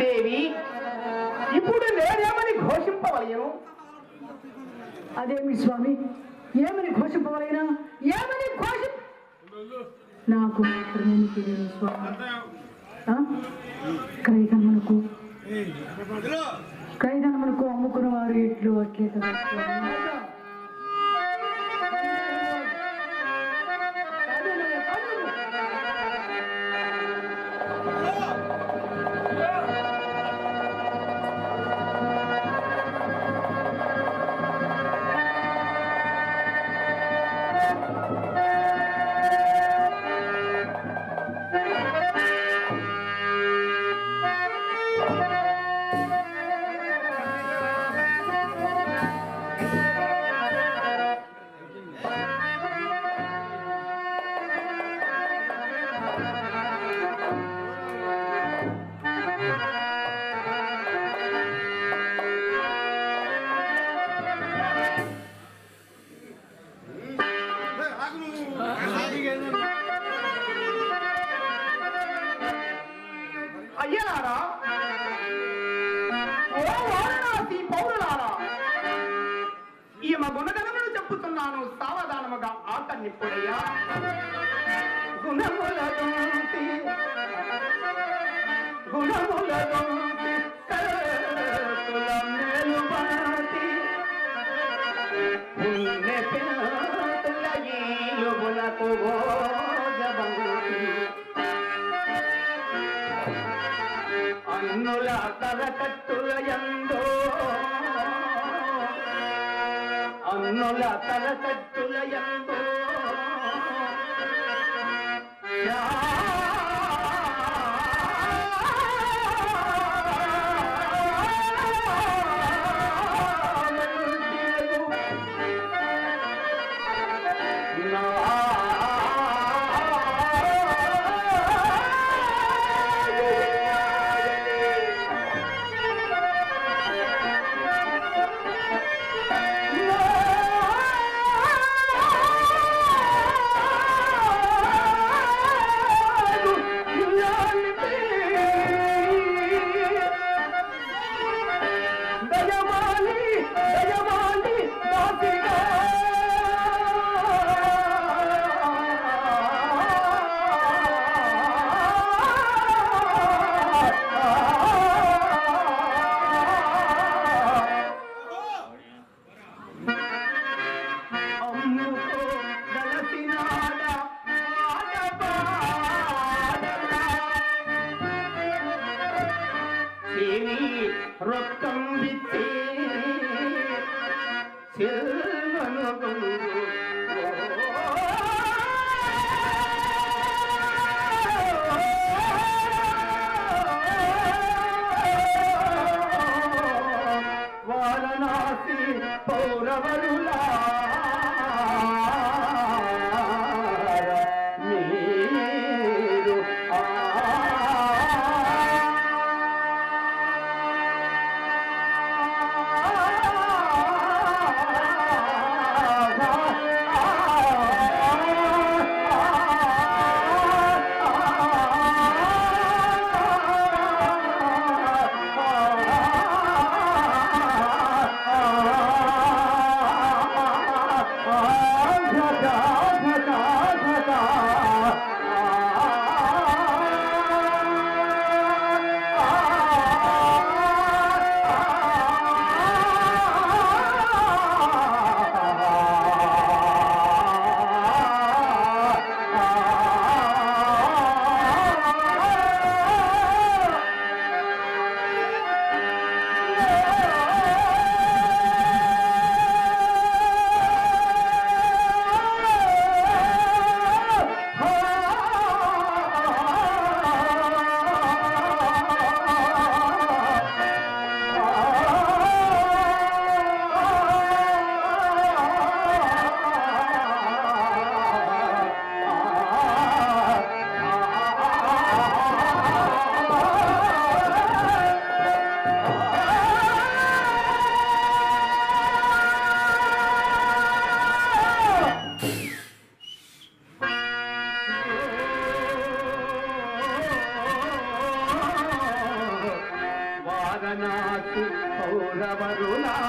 దేవి ఇప్పుడు నేనేమని ఘోషింపవలయను అదేమి స్వామి? ఏమని ఘోషింపవలైనా? ఏమని ఘోషి నాకు మాత్రమేమి తెలియదు స్వామి. ఆ? క్రైదనమునకు అమ్ముకున్న వారు ఇట్లు అట్లే నాను చెప్పుతున్నాను సావధానముగా ఆటన్నిప్పుడయ్యా గుణముల దూతి గుణముల దూతి మేలుబాటి పుణ్య పిల్లల అన్నుల అన్నుల తల తట్టుల ఎంతో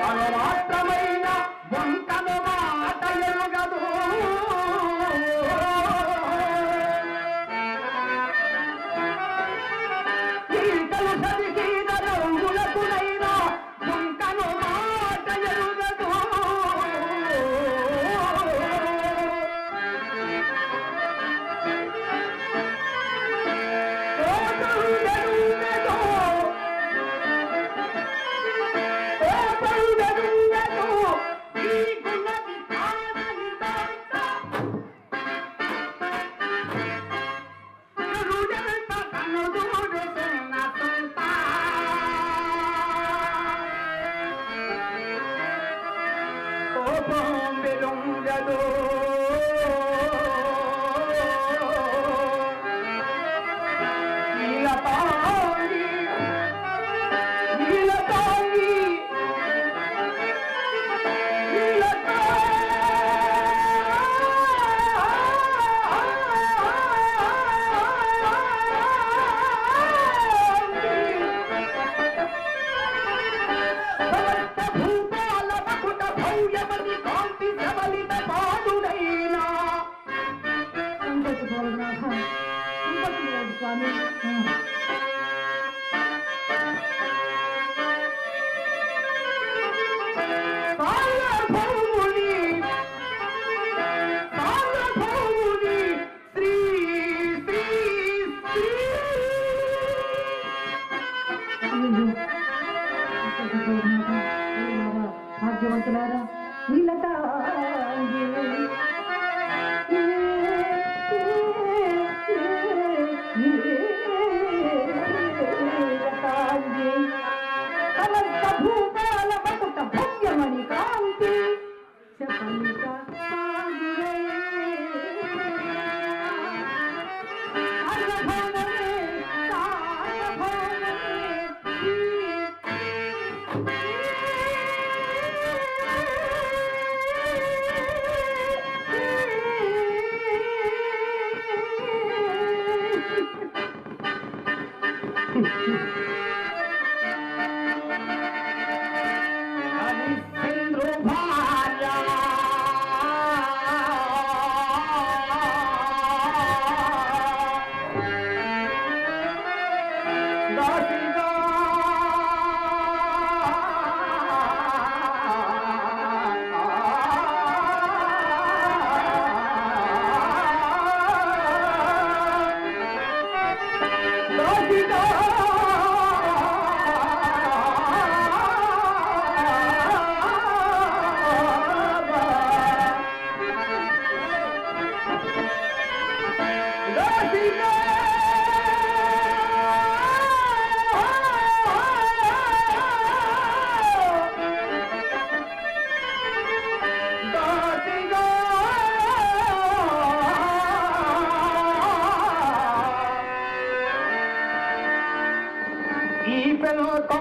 I'm a Belongado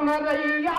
மறையா